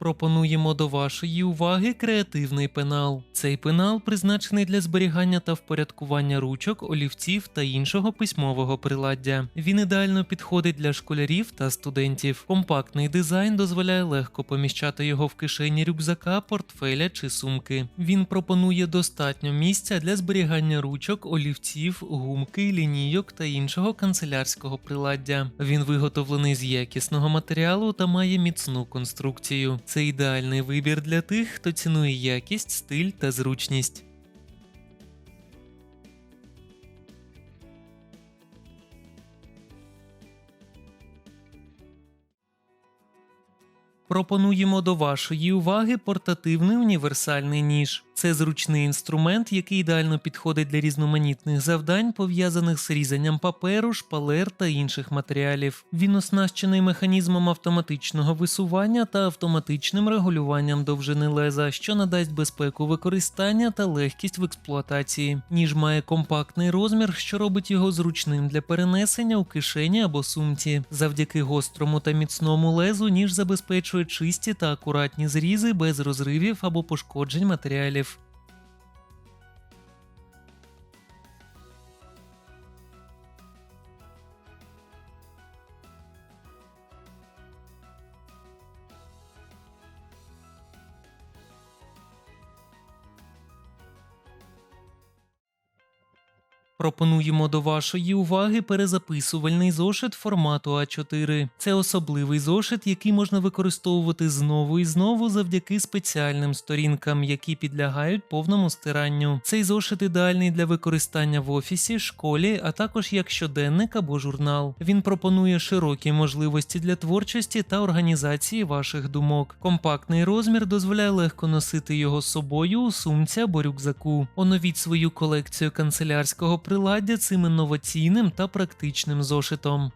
Пропонуємо до вашої уваги креативний пенал. Цей пенал призначений для зберігання та впорядкування ручок, олівців та іншого письмового приладдя. Він ідеально підходить для школярів та студентів. Компактний дизайн дозволяє легко поміщати його в кишені рюкзака, портфеля чи сумки. Він пропонує достатньо місця для зберігання ручок, олівців, гумки, лінійок та іншого канцелярського приладдя. Він виготовлений з якісного матеріалу та має міцну конструкцію. Це ідеальний вибір для тих, хто цінує якість, стиль та зручність. Пропонуємо до вашої уваги портативний універсальний ніж. Це зручний інструмент, який ідеально підходить для різноманітних завдань, пов'язаних з різанням паперу, шпалер та інших матеріалів. Він оснащений механізмом автоматичного висування та автоматичним регулюванням довжини леза, що надасть безпеку використання та легкість в експлуатації. Ніж має компактний розмір, що робить його зручним для перенесення у кишені або сумці. Завдяки гострому та міцному лезу ніж забезпечує чисті та акуратні зрізи без розривів або пошкоджень матеріалів. Пропонуємо до вашої уваги перезаписувальний зошит формату А4. Це особливий зошит, який можна використовувати знову і знову завдяки спеціальним сторінкам, які підлягають повному стиранню. Цей зошит ідеальний для використання в офісі, школі, а також як щоденник або журнал. Він пропонує широкі можливості для творчості та організації ваших думок. Компактний розмір дозволяє легко носити його з собою у сумці або рюкзаку. Оновіть свою колекцію канцелярського приладдя цим інноваційним та практичним зошитом.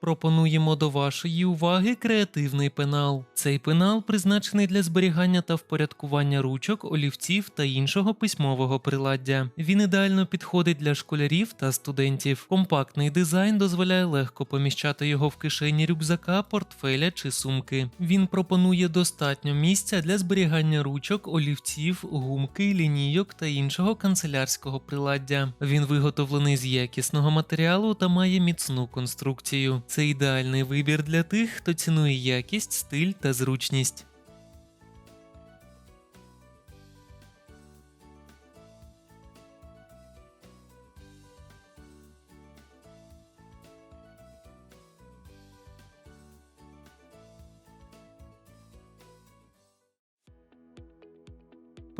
Пропонуємо до вашої уваги креативний пенал. Цей пенал призначений для зберігання та впорядкування ручок, олівців та іншого письмового приладдя. Він ідеально підходить для школярів та студентів. Компактний дизайн дозволяє легко поміщати його в кишені рюкзака, портфеля чи сумки. Він пропонує достатньо місця для зберігання ручок, олівців, гумки, лінійок та іншого канцелярського приладдя. Він виготовлений з якісного матеріалу та має міцну конструкцію. Це ідеальний вибір для тих, хто цінує якість, стиль та зручність.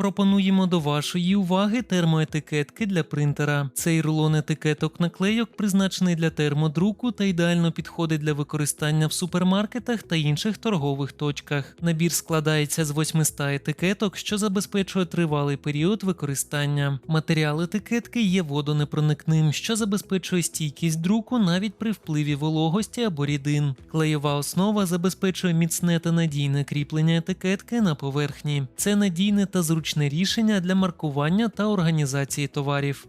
Пропонуємо до вашої уваги термоетикетки для принтера. Цей рулон етикеток наклейок призначений для термодруку та ідеально підходить для використання в супермаркетах та інших торгових точках. Набір складається з 800 етикеток, що забезпечує тривалий період використання. Матеріал етикетки є водонепроникним, що забезпечує стійкість друку навіть при впливі вологості або рідин. Клеєва основа забезпечує міцне та надійне кріплення етикетки на поверхні. Це надійне та зручне рішення для маркування та організації товарів.